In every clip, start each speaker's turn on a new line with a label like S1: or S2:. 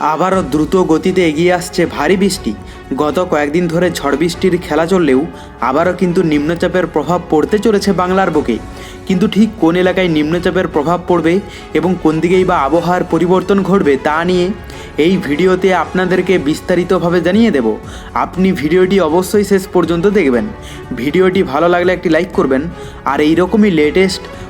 S1: আবারও দ্রুত গতিতে এগিয়ে আসছে ভারী বৃষ্টি। গত কয়েকদিন ধরে ঝড় বৃষ্টির খেলা চললেও আবারও কিন্তু নিম্নচাপের প্রভাব পড়তে চলেছে বাংলার বুকে। কিন্তু ঠিক কোন এলাকায় নিম্নচাপের প্রভাব পড়বে এবং কোন দিকেই বা আবহাওয়ার পরিবর্তন ঘটবে তা নিয়ে এই ভিডিওতে আপনাদেরকে বিস্তারিতভাবে জানিয়ে দেব। আপনি ভিডিওটি অবশ্যই শেষ পর্যন্ত দেখবেন। ভিডিওটি ভালো লাগলে একটি লাইক করবেন। আর এই রকমই লেটেস্ট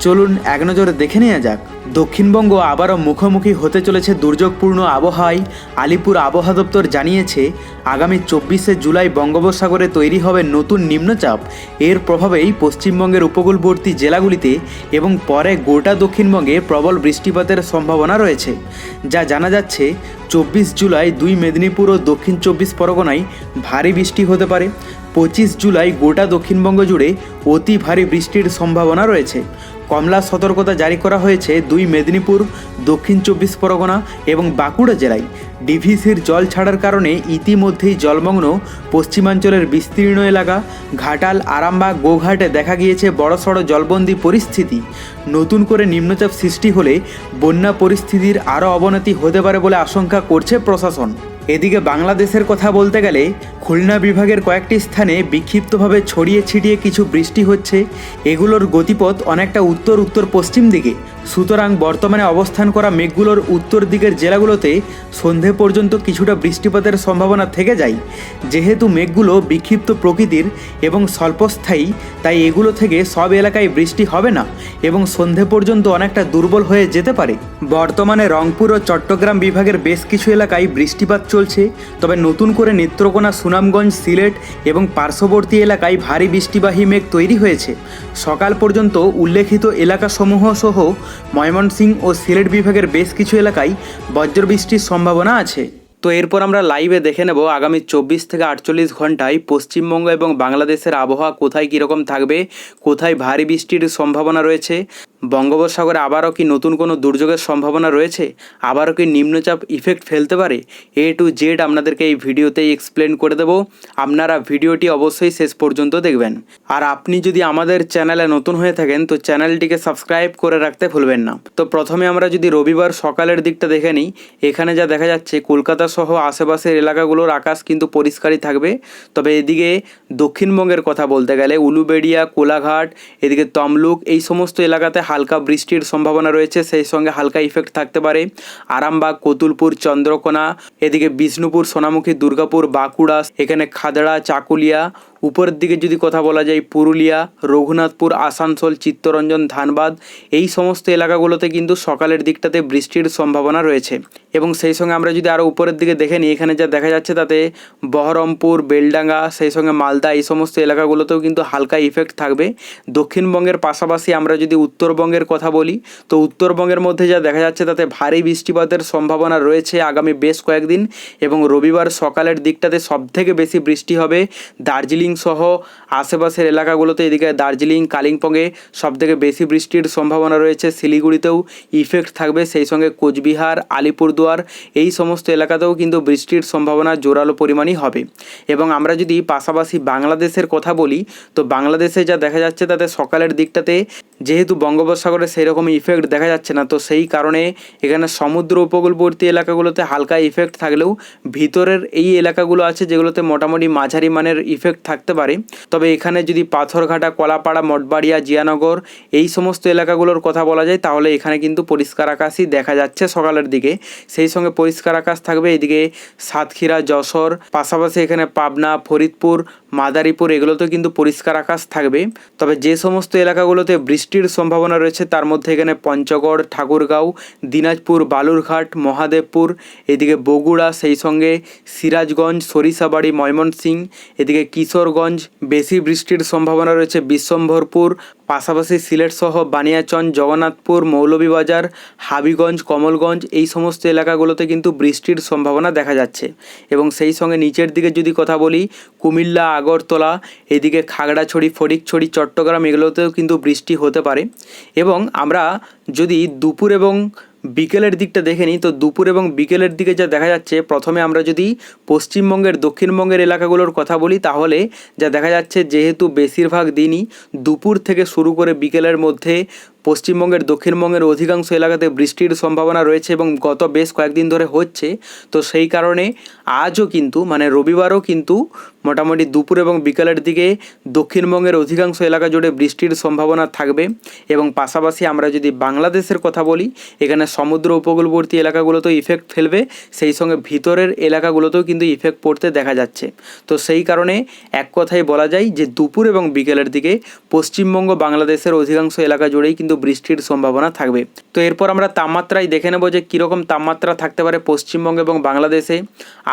S1: চলুন এক নজরে দেখে নেওয়া যাক। দক্ষিণবঙ্গ আবারও মুখোমুখি হতে চলেছে দুর্যোগপূর্ণ আবহাওয়ায়। আলিপুর আবহাওয়া দপ্তর জানিয়েছে, আগামী চব্বিশে জুলাই বঙ্গোপসাগরে তৈরি হবে নতুন নিম্নচাপ। এর প্রভাবেই পশ্চিমবঙ্গের উপকূলবর্তী জেলাগুলিতে এবং পরে গোটা দক্ষিণবঙ্গে প্রবল বৃষ্টিপাতের সম্ভাবনা রয়েছে। যা জানা যাচ্ছে, চব্বিশ জুলাই দুই মেদিনীপুর ও দক্ষিণ চব্বিশ পরগনায় ভারী বৃষ্টি হতে পারে। পঁচিশ জুলাই গোটা দক্ষিণবঙ্গ জুড়ে অতি ভারী বৃষ্টির সম্ভাবনা রয়েছে। কমলা সতর্কতা জারি করা হয়েছে দুই মেদিনীপুর, দক্ষিণ চব্বিশ পরগনা এবং বাঁকুড়া জেলায়। ডিভিসির জল ছাড়ার কারণে ইতিমধ্যেই জলমগ্ন পশ্চিমাঞ্চলের বিস্তীর্ণ এলাকা, ঘাটাল, আরামবাগ, গোঘাটে দেখা গিয়েছে বড়সড় জলবন্দি পরিস্থিতি। নতুন করে নিম্নচাপ সৃষ্টি হলে বন্যা পরিস্থিতির আরও অবনতি হতে পারে বলে আশঙ্কা করছে প্রশাসন। এদিকে বাংলাদেশের কথা বলতে গেলে খুলনা বিভাগের কয়েকটি স্থানে বিক্ষিপ্তভাবে ছড়িয়ে ছিটিয়ে কিছু বৃষ্টি হচ্ছে। এগুলোর গতিপথ অনেকটা উত্তর উত্তর পশ্চিম দিকে। সুতরাং বর্তমানে অবস্থান করা মেঘগুলোর উত্তর দিকের জেলাগুলোতে সন্ধে পর্যন্ত কিছুটা বৃষ্টিপাতের সম্ভাবনা থেকে যায়। যেহেতু মেঘগুলো বিক্ষিপ্ত প্রকৃতির এবং স্বল্পস্থায়ী, তাই এগুলো থেকে সব এলাকায় বৃষ্টি হবে না এবং সন্ধে পর্যন্ত অনেকটা দুর্বল হয়ে যেতে পারে। বর্তমানে রংপুর ও চট্টগ্রাম বিভাগের বেশ কিছু এলাকায় বৃষ্টিপাত চলছে, তবে নতুন করে নেত্রকোনা, সুনামগঞ্জ, সিলেট এবং পার্শ্ববর্তী এলাকায় ভারী বৃষ্টিবাহী মেঘ তৈরি হয়েছে। সকাল পর্যন্ত উল্লেখিত এলাকাসমূহ সহ ময়মনসিংহ ও সিলেট বিভাগের বেশ কিছু এলাকায় বজ্রবৃষ্টির সম্ভাবনা আছে। তো এরপর আমরা লাইভে দেখে নেব আগামী চব্বিশ থেকে আটচল্লিশ ঘন্টায় পশ্চিমবঙ্গ এবং বাংলাদেশের আবহাওয়া কোথায় কীরকম থাকবে, কোথায় ভারী বৃষ্টির সম্ভাবনা রয়েছে। বঙ্গোপসাগরে আবারও কি নতুন কোনো দুর্যোগের সম্ভাবনা রয়েছে? আবারও কি নিম্নচাপ ইফেক্ট ফেলতে পারে? এ টু জেড আপনাদেরকে এই ভিডিওতেই এক্সপ্লেন করে দেব। আপনারা ভিডিওটি অবশ্যই শেষ পর্যন্ত দেখবেন। আর আপনি যদি আমাদের চ্যানেলে নতুন হয়ে থাকেন, তো চ্যানেলটিকে সাবস্ক্রাইব করে রাখতে ভুলবেন না। তো প্রথমে আমরা যদি রবিবার সকালের দিকটা দেখে নিই, এখানে যা দেখা যাচ্ছে, কলকাতা সহ আশেপাশের এলাকাগুলোর আকাশ কিন্তু পরিষ্কারই থাকবে। তবে এদিকে দক্ষিণবঙ্গের কথা বলতে গেলে, উলুবেড়িয়া, কোলাঘাট, এদিকে তমলুক, এই সমস্ত এলাকাতে হালকা বৃষ্টির সম্ভাবনা রয়েছে, সেই সঙ্গে হালকা ইফেক্ট থাকতে পারে আরামবাগ, কতুলপুর, চন্দ্রকোনা, এদিকে বিষ্ণুপুর, সোনামুখী, দুর্গাপুর, বাঁকুড়া, এখানে খাদড়া, চাকুলিয়া উপরের দিকে যদি কথা বলা যায় পুরুলিয়া, রঘুনাথপুর, আসানসোল, চিত্তরঞ্জন, ধানবাদ, এই সমস্ত এলাকাগুলোতে কিন্তু সকালের দিকটাতে বৃষ্টির সম্ভাবনা রয়েছে। এবং সেই সঙ্গে আমরা যদি আরও উপরের দিকে দেখে নিই, এখানে যা দেখা যাচ্ছে তাতে বহরমপুর, বেলডাঙ্গা, সেই সঙ্গে মালদা, এই সমস্ত এলাকাগুলোতেও কিন্তু হালকা ইফেক্ট থাকবে। দক্ষিণবঙ্গের পাশাপাশি আমরা যদি উত্তরবঙ্গের কথা বলি, তো উত্তরবঙ্গের মধ্যে যা দেখা যাচ্ছে তাতে ভারী বৃষ্টিপাতের সম্ভাবনা রয়েছে আগামী বেশ কয়েকদিন এবং রবিবার সকালের দিকটাতে সবথেকে বেশি বৃষ্টি হবে দার্জিলিং সহ আশেপাশের এলাকাগুলোতে এদিকে দার্জিলিং, কালিম্পংয়ে সব থেকে বেশি বৃষ্টির সম্ভাবনা রয়েছে। শিলিগুড়িতেও ইফেক্ট থাকবে, সেই সঙ্গে কোচবিহার, আলিপুরদুয়ার এই সমস্ত এলাকাতেও কিন্তু বৃষ্টির সম্ভাবনা জোরালো পরিমাণই হবে। এবং আমরা যদি পাশাপাশি বাংলাদেশের কথা বলি, তো বাংলাদেশে যা দেখা যাচ্ছে তাতে সকালের দিকটাতে যেহেতু বঙ্গোপসাগরে সেই রকম ইফেক্ট দেখা যাচ্ছে না, তো সেই কারণে এখানে সমুদ্র উপকূলবর্তী এলাকাগুলোতে হালকা ইফেক্ট থাকলেও ভিতরের এই এলাকাগুলো আছে যেগুলোতে মোটামুটি মাঝারি মানের ইফেক্ট থাকতে পারে। তবে এখানে যদি পাথরঘাটা, কলাপাড়া, মঠবাড়িয়া, জিয়ানগর এই সমস্ত এলাকাগুলোর কথা বলা যায়, তাহলে এখানে কিন্তু পরিষ্কার আকাশই দেখা যাচ্ছে সকালের দিকে। সেই সঙ্গে পরিষ্কার আকাশ থাকবে এদিকে সাতক্ষীরা, যশোর, পাশাপাশি এখানে পাবনা, ফরিদপুর, মাদারীপুর এগুলোতেও কিন্তু পরিষ্কার আকাশ থাকবে। তবে যে সমস্ত এলাকাগুলোতে বৃষ্টির সম্ভাবনা রয়েছে। তার মধ্যে এখানে পঞ্চগড়, ঠাকুরগাঁও, দিনাজপুর, বালুরঘাট, মহাদেবপুর, এদিকে বগুড়া, সেই সঙ্গে সিরাজগঞ্জ, সরিষাবাড়ি, ময়মনসিংহ, এদিকে কিশোরগঞ্জ, বেশি বৃষ্টির সম্ভাবনা রয়েছে বিশ্বম্ভরপুর, পাশাপাশি সিলেট সহ বানিয়াচং জগন্নাথপুর, মৌলভীবাজার, হাবিগঞ্জ, কমলগঞ্জ, এই সমস্ত এলাকাগুলোতে কিন্তু বৃষ্টির সম্ভাবনা দেখা যাচ্ছে। এবং সেই সঙ্গে নিচের দিকে যদি কথা বলি, কুমিল্লা, আগরতলা, এদিকে খাগড়াছড়ি ফটিকছড়ি চট্টগ্রাম, এগুলোতেও কিন্তু বৃষ্টি হতে পারে। এবং আমরা যদি দুপুর এবং বিকেলের দিকটা দেখে নিই, তো দুপুর এবং বিকেলের দিকে যা দেখা যাচ্ছে, প্রথমে আমরা যদি পশ্চিমবঙ্গের, দক্ষিণবঙ্গের এলাকাগুলোর কথা বলি, তাহলে যা দেখা যাচ্ছে, যেহেতু বেশিরভাগ দিনই দুপুর থেকে শুরু করে বিকেলের মধ্যে পশ্চিমবঙ্গের দক্ষিণবঙ্গের অধিকাংশ এলাকাতে বৃষ্টির সম্ভাবনা রয়েছে এবং গত বেশ কয়েকদিন ধরে হচ্ছে। তো সেই কারণে আজও কিন্তু মানে রবিবারও কিন্তু মোটামুটি দুপুর এবং বিকেলের দিকে দক্ষিণবঙ্গের অধিকাংশ এলাকা জুড়ে বৃষ্টির সম্ভাবনা থাকবে। এবং পাশাপাশি আমরা যদি বাংলাদেশের কথা বলি, এখানে সমুদ্র উপকূলবর্তী এলাকাগুলোতেও ইফেক্ট ফেলবে, সেই সঙ্গে ভিতরের এলাকাগুলোতেও কিন্তু ইফেক্ট পড়তে দেখা যাচ্ছে। তো সেই কারণে এক কথায় বলা যায় যে দুপুর এবং বিকেলের দিকে পশ্চিমবঙ্গ বাংলাদেশের অধিকাংশ এলাকা জুড়েই কিন্তু বৃষ্টির সম্ভাবনা থাকবে। তো এরপর আমরা তাপমাত্রায় দেখে নেব যে কীরকম তাপমাত্রা থাকতে পারে পশ্চিমবঙ্গ এবং বাংলাদেশে।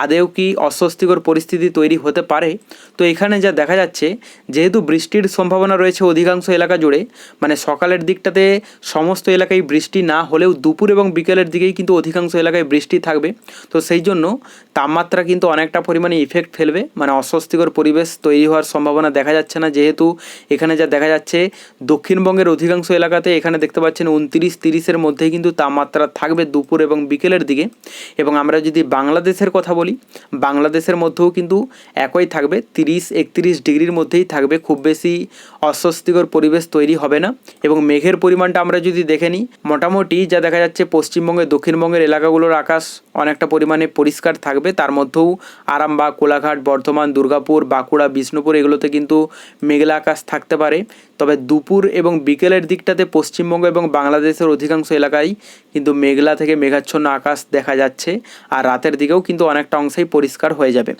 S1: আদেও কি অস্বস্তিকর পরিস্থিতি তৈরি হতে পারে? তো এখানে যা দেখা যাচ্ছে, যেহেতু বৃষ্টির সম্ভাবনা রয়েছে অধিকাংশ এলাকা জুড়ে মানে সকালের দিকটাতে সমস্ত এলাকায় বৃষ্টি না হলেও দুপুর এবং বিকেলের দিকেই কিন্তু অধিকাংশ এলাকায় বৃষ্টি থাকবে। তো সেই জন্য তাপমাত্রা কিন্তু অনেকটা পরিমাণে ইফেক্ট ফেলবে মানে অস্বস্তিকর পরিবেশ তৈরি হওয়ার সম্ভাবনা দেখা যাচ্ছে না। যেহেতু এখানে যা দেখা যাচ্ছে, দক্ষিণবঙ্গের অধিকাংশ এলাকাতে এখানে দেখতে পাচ্ছেন উনত্রিশ তিরিশের মধ্যেই কিন্তু তাপমাত্রা থাকবে দুপুর এবং বিকেলের দিকে। এবং আমরা যদি বাংলাদেশের কথা বলি, বাংলাদেশের মধ্যেও কিন্তু একই থাকবে, তিরিশ একত্রিশ ডিগ্রির মধ্যেই থাকবে। খুব বেশি অস্বস্তিকর পরিবেশ তৈরি হবে না। এবং মেঘের পরিমাণটা আমরা যদি দেখে নিই, মোটামুটি যা দেখা যাচ্ছে পশ্চিমবঙ্গের দক্ষিণবঙ্গের এলাকাগুলোর আকাশ অনেকটা পরিমাণে পরিষ্কার থাকবে। তার মধ্যেও আরামবাগ, কোলাঘাট, বর্ধমান, দুর্গাপুর, বাঁকুড়া, বিষ্ণুপুর এগুলোতে কিন্তু মেঘলা আকাশ থাকতে পারে। তবে দুপুর এবং বিকেলের দিকটাতে পশ্চিমবঙ্গ এবং বাংলাদেশের অধিকাংশ এলাকায় কিন্তু মেঘলা থেকে মেঘাচ্ছন্ন আকাশ দেখা যাচ্ছে, আর রাতের দিকেও কিন্তু অনেকটা অংশেই পরিষ্কার হয়ে যাবে।